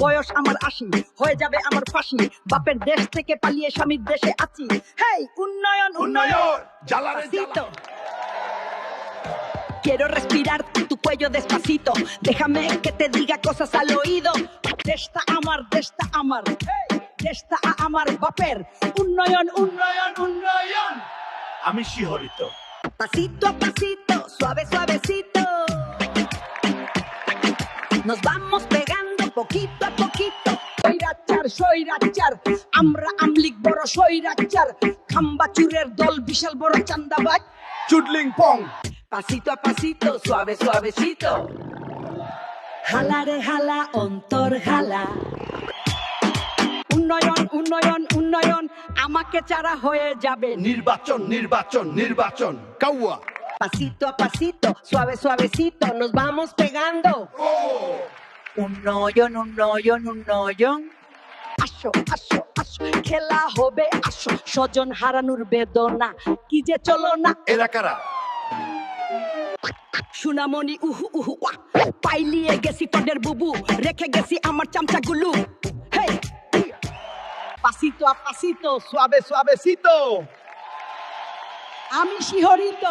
বয়স আমার আশি হয়ে যাবে আমার ফাঁসি বাপের দেশ থেকে পালিয়ে স্বামীর দেশে আছি হেই উন্নয়ন উন্নয়ন জ্বালারে Despacito. Quiero respirar tu cuello despacito. Déjame que te diga cosas al oído. Desta amar, desta amar. Desta amar বাপের উন্নয়ন উন্নয়ন উন্নয়ন আমি শিহরিত Pasito a pasito, suave suavecito. Nos vamos pegando poquito a poquito. সৈরাচার সৈরাচার আমরা আমলিক বড় সৈরাচার খাম্বা চুরের দল বিশাল বড় চান্দাবাজ চুডলিং পং Pasito a pasito, suave, suavecito. Jala রে হালা অন্তর হালা উন্নয়ন উন্নয়ন উন্নয়ন আমাকে চারা হয়ে যাবে নির্বাচন নির্বাচন নির্বাচন কাউয়া pasito a pasito, suave, suavecito, nos vamos pegando. উন্নয়ন উন্নয়ন উন্নয়ন আসো আসো আসো খেলা হবে আসো স্বজন হারানোর বেদনা কি যে চলো না এরা কারা সুনামণি উহু উহু ওয়া পাইলিয়ে গেছি তোদের বুবু রেখে গেছি আমার চামচা গুলু হেই পাসিতো আ পাসিতো সুয়াবে সুয়াবেসিতো আমি শিহরিত